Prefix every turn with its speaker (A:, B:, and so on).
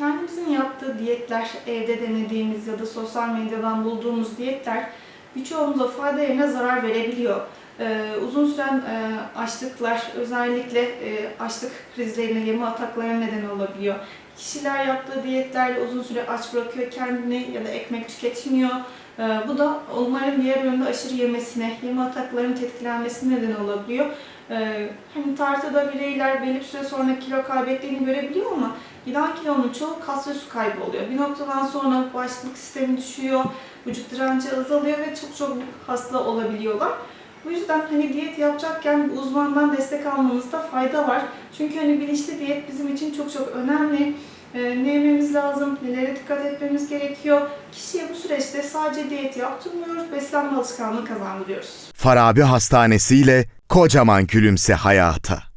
A: Kendimizin yaptığı diyetler, evde denediğimiz ya da sosyal medyadan bulduğumuz diyetler birçoğumuza fayda yerine zarar verebiliyor. Ee, uzun süren e, açlıklar, özellikle e, açlık krizlerine, yeme ataklarına neden olabiliyor. Kişiler yaptığı diyetlerle uzun süre aç bırakıyor kendini ya da ekmek tüketmiyor. Ee, bu da onların diğer yönde aşırı yemesine, yeme ataklarının tetiklenmesine neden olabiliyor. Ee, hani tartıda bireyler belli bir süre sonra kilo kaybettiğini görebiliyor ama giden kilonun çoğu kas ve su kaybı oluyor. Bir noktadan sonra bağışıklık sistemi düşüyor, vücut direnci azalıyor ve çok çok hasta olabiliyorlar. Bu yüzden hani diyet yapacakken uzmandan destek almanızda fayda var. Çünkü hani bilinçli diyet bizim için çok çok önemli. Ee, ne yememiz lazım, nelere dikkat etmemiz gerekiyor. Kişiye süreçte sadece diyet yaptırmıyoruz, beslenme alışkanlığı kazandırıyoruz.
B: Farabi Hastanesi ile kocaman gülümse hayata.